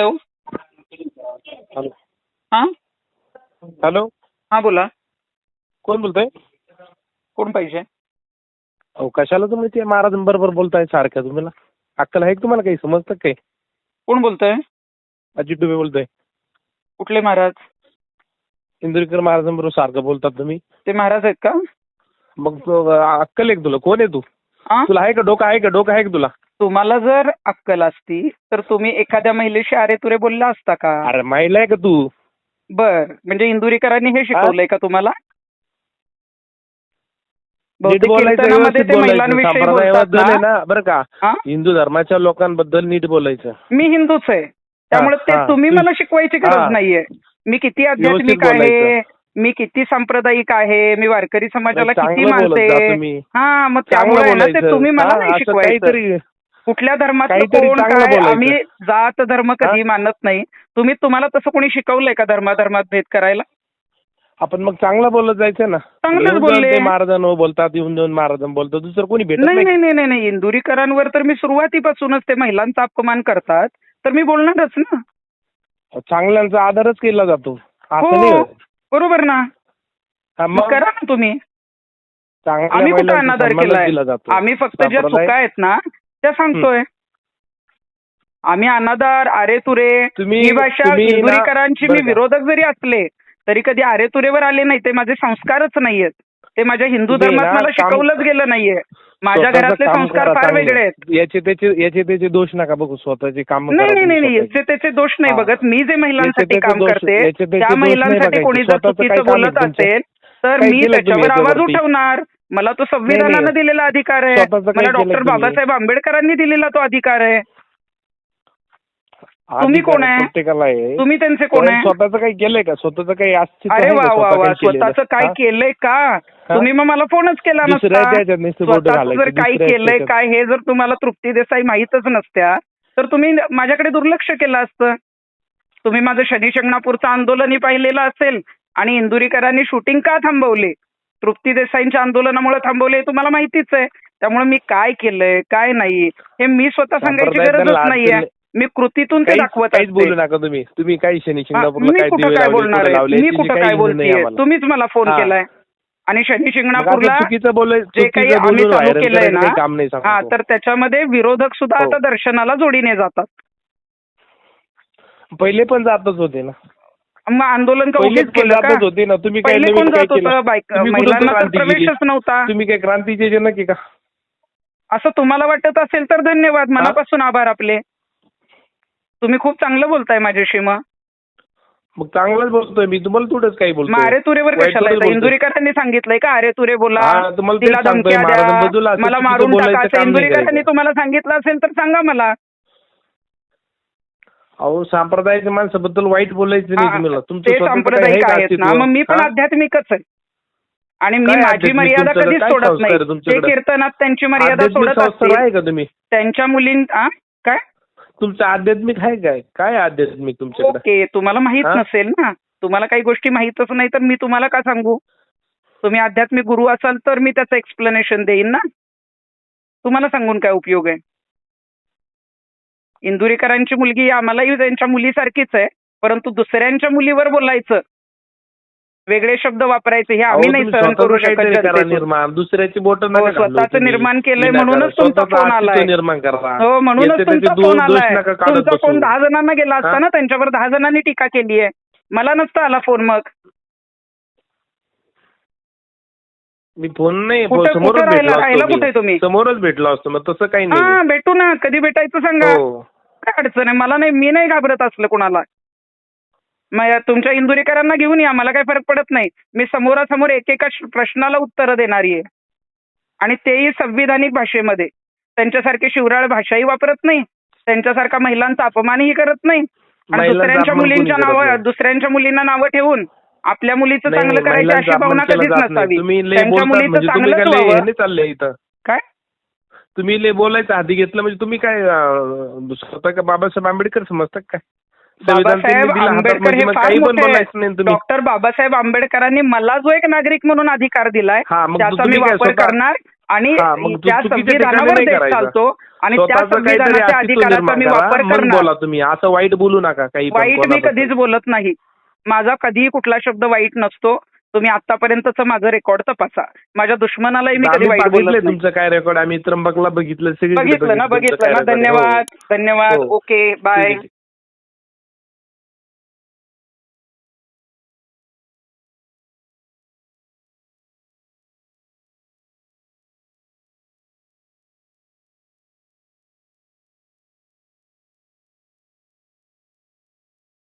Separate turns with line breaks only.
Hello. हां?
Hello.
हां बोला.
कोण बोलतोय?
कोण पाहिजे?
अहो कशाला तुम्ही ते महाराजांबरोबर बोलताय सारख्या तुम्हाला अक्कल आहे का तुम्हाला काही? समजतं काय
कोण बोलतोय?
अजित डुबे बोलतोय.
कुठले महाराज?
इंदुरीकर महाराजांबरोबर सारखं बोलतात तुम्ही.
ते महाराज आहेत का?
मग तो, अं, अक्कल आहे का तुला? कोण आहे तू?
हां?
तुला आहे का डोकं? आहे का डोकं? आहे का तुला?
तुम्हाला जर अक्कल असती तर तुम्ही एखाद्या महिलेशी अरे तुरे बोलला असता का?
अरे माहिला आहे का तू?
बर म्हणजे इंदुरीकरांनी हे शिकवलंय का तुम्हाला?
नीट
बहुतेक
बोलायचं
कीर्तनामध्ये
व्यवस्थित
ते
बोलायचं.
महिलांविषयी बोलतात
संप्रदायाबद्दल आहे
ना
ना बरं का?
हां?
हिंदू धर्माच्या लोकांबद्दल नीट बोलायचं.
मी हिंदूच आहे. त्यामुळे ते
हां.
तुम्ही मला शिकवायची गरज. नाहीये. मी किती आध्यात्मिक
व्यवस्थित
आहे. मी किती सांप्रदायिक आहे मी वारकरी समाजाला किती
चांगलं बोलत जा
मानते.
तुम्ही.
हा मग
चांगलं
त्यामुळे ना ते
बोलायचं.
तुम्ही मला
हां,
नाही
असं
शिकवायचं.
काहीतरी
कुठल्या
काहीतरी
कोण
चांगलं
काय
बोलायचं.
आम्ही जात धर्म कधी? मानत नाही. तुम्ही तुम्हाला तसं कोणी शिकवलंय का धर्माधर्मात भेद करायला?
आपण मग चांगलं बोलत जायचं ना.
चांगलंच
येऊन जाऊन
बोलले.
ते महाराजांनो बोलतात येऊन जाऊन महाराजां बोलतात दुसरं कोणी भेटत
नाही
नाही.
नाही नाही नाही नाही. इंदुरीकरांवर तर मी सुरुवातीपासूनच ते महिलांचा अपमान करतात तर मी बोलणारच ना.
चांगल्यांचा आदरच केला जातो. असं
हो
नाही. होत.
बरोबर ना.
हा,
मग
मग?
करा ना तुम्ही.
चांगल्या
आम्ही कुठं
महिलांचा
अनादर
सन्मानच
केलाय?
दिला जातो.
आम्ही फक्त ज्या
संप्रदाय-
चुका आहेत ना त्या सांगतोय आम्ही अनादार आरेतुरे
तुम्ही-
ही भाषा इंदुरीकरांची मी? विरोधक जरी असले तरी कधी आरेतुरेवर आले नाही ते माझे संस्कारच नाहीयेत ते माझ्या हिंदू धर्मात मला शिकवलंच गेलं नाहीये माझ्या घरातले संस्कार
करा
फार. वेगळे आहेत
याचे त्याचे याचे त्याचे दोष नका बघू स्वतःचे काम
नाही नाही नाही नाही याचे त्याचे दोष नाही. बघत मी जे महिलांसाठी काम करते त्या महिलांसाठी. कोणी जर चुकीचं बोलत? असेल तर मी त्याच्यावर आवाज? उठवणार मला तो संविधानानं. दिलेला अधिकार आहे
काय
मला डॉक्टर? बाबासाहेब आंबेडकरांनी दिलेला तो अधिकार आहे तुम्ही कोण आहे? तुम्ही त्यांचे कोण आहे
स्वतःचं काही केलंय का स्वतःचं काही
अरे? वा वा वा? स्वतःचं काय? केलंय का तुम्ही मग मला फोनच केला नसता जर
दुसऱ्याच्या
केलंय. काय हे जर तुम्हाला तृप्ती देसाई माहीतच नसत्या तर तुम्ही माझ्याकडे दुर्लक्ष केलं असतं तुम्ही माझं शनी शिंगणापूरचं आंदोलनही पाहिलेलं असेल आणि इंदुरीकरांनी शूटिंग का थांबवले तृप्ती देसाईंच्या आंदोलनामुळे थांबवले हे तुम्हाला माहितीच आहे. त्यामुळे मी काय केलंय काय नाही हे मी स्वतः सांगायची गरजच नाहीये. मी कृतीतून ते दाखवत
काहीच
असते.
बोलू नका तुम्ही. तुम्ही काही शनी
मी
काय
कुठं काय बोलणार आहे? मी कुठं काय बोलतीये. तुम्हीच मला फोन. केलाय. आणि शनी शिंगणापूरला जे काही आम्ही चालू केलंय ना हा तर त्याच्यामध्ये विरोधक सुद्धा
हो.
आता दर्शनाला जोडीने जातात.
पहिले पण जातच होते ना.
मग आंदोलन का
पहिलेच
उगीच
पण
केलं का?
जातच होते ना. तुम्ही काय
पहिले
नवीन
कोण
काय
जात होतं?
तुम्ही कुठं
महिलांना तर
क्रांती केली?
प्रवेशच नव्हता.
तुम्ही काय क्रांतीचे जनक आहे का?
असं तुम्हाला वाटत असेल तर धन्यवाद. मनापासून आभार आपले. तुम्ही खूप चांगलं बोलताय माझ्याशी मग.
मग चांगलंच बोलतोय मी. तुम्हाला थोडंच काही
मग
बोलतोय.
अरे तुरेवर
वाईट
कशाला येतं?
बोलतोय.
इंदुरीकरांनी सांगितलंय का? अरे तुरे बोला
हा, तुम्हाला तेच
तिला
सांगतोय,
धमक्या
महाराजांबद्दल
द्या
असं
मला
चुकीचं
मारून
बोलायचं
टाका. असं
काम नाही
इंदुरीकरांनी
करायचं.
तुम्हाला सांगितलं असेल तर सांगा मला.
अहो सांप्रदायाच्या माणसाबद्दल वाईट बोलायचं नाही तुम्हाला. तुमचं
ते
स्वतःचं काही
सांप्रदायिक
आहे
आहेत ना? मग मी पण
हा?
आध्यात्मिकच आहे. आणि मी
काय
माझी
आध्यात्मिक?
मर्यादा
तुमच्याकडे?
कधीच
काय
सोडत
संस्कार
नाही. ते
तुमच्याकडे?
कीर्तनात त्यांची मर्यादा
आध्यात्मिक
सोडत
संस्कार
असतील
आहे का तुम्ही?
त्यांच्या मुलीं आ? काय?
तुमचं आध्यात्मिक आहे काय? काय आध्यात्मिक तुमच्याकडे?
ओके तुम्हाला माहीत
हा?
नसेल ना. तुम्हाला काही गोष्टी माहीतच नाही तर मी तुम्हाला का सांगू? तुम्ही आध्यात्मिक गुरु असाल तर मी त्याचं एक्सप्लेनेशन देईन ना. तुम्हाला सांगून काय उपयोग आहे? इंदुरीकरांची मुलगी आम्हालाही त्यांच्या मुलीसारखीच आहे परंतु दुसऱ्यांच्या मुलीवर बोलायचं वेगळे शब्द वापरायचे हे आम्ही नाही सहन करू शकत.
निर्माण दुसऱ्याची बोट
हो, स्वतःचं निर्माण केलंय म्हणूनच तुमचा फोन आलाय.
निर्माण करा
हो म्हणूनच तुमचा फोन आलाय तुमचा. फोन दहा जणांना गेला असता
हा?
ना त्यांच्यावर दहा जणांनी टीका केली आहे मला नसता आला फोन मग
मी फोन नाही
कुठं-
समोरच
राहिला-
भेटलो
राहिला?
असतो
कुठे
मी.
तुम्ही?
समोरच भेटलो असतो मग तसं काही
हा
नाही
भेटू ना कधी भेटायचं सांगा.
हो.
काय अडचण आहे? मला नाही मी नाही घाबरत असलं कोणाला. मग या तुमच्या इंदुरीकरांना घेऊन या मला काही फरक पडत नाही. मी समोरासमोर एकेका श- प्रश्नाला उत्तरं देणारी आहे. आणि तेही संविधानिक भाषेमध्ये. त्यांच्यासारखी शिवराळ भाषाही वापरत नाही. त्यांच्यासारखा महिलांचा अपमानही करत नाही. आणि
महिलांचा
दुसऱ्यांच्या
अपमान
मुलींच्या
करत
नावं
नाही.
दुसऱ्यांच्या मुलींना नावं ठेवून आपल्या मुलीचं चांगलं करायची अशी भावना कधीच. नसावी. त्यांच्या मुलीचं
म्हणजे तुम्ही
चांगलंच
काय लय
व्हावं.
ह्याने चालले इथं.
काय?
तुम्ही लय बोलायचं हाती घेतलं म्हणजे तुम्ही काय स्वतः का बाबासाहेब आंबेडकर समजतात काय?
बाबासाहेब आंबेडकर
म्हणजे
हे फार मोठे डॉक्टर बाबासाहेब आंबेडकरांनी मला जो एक नागरिक म्हणून अधिकार दिलाय त्याचा मी वापर करणार आणि त्या संविधानावर देश. चालतो आणि त्या संविधानाच्या अधिकाराचा मी वापर करणार.
बोला तुम्ही. असं वाईट बोलू नका काही
वाईट मी. कधीच बोलत नाही. माझा कधीही कुठला शब्द वाईट नसतो तुम्ही आतापर्यंतच माझं रेकॉर्ड तपासा माझ्या दुश्मनालाही मी कधी वाईट नाही
तुमचं काय रेकॉर्ड आम्ही त्र्यंबकला बघितलं
बघितलं ना बघितलं ना.
हो.
धन्यवाद धन्यवाद
हो.
Okay bye.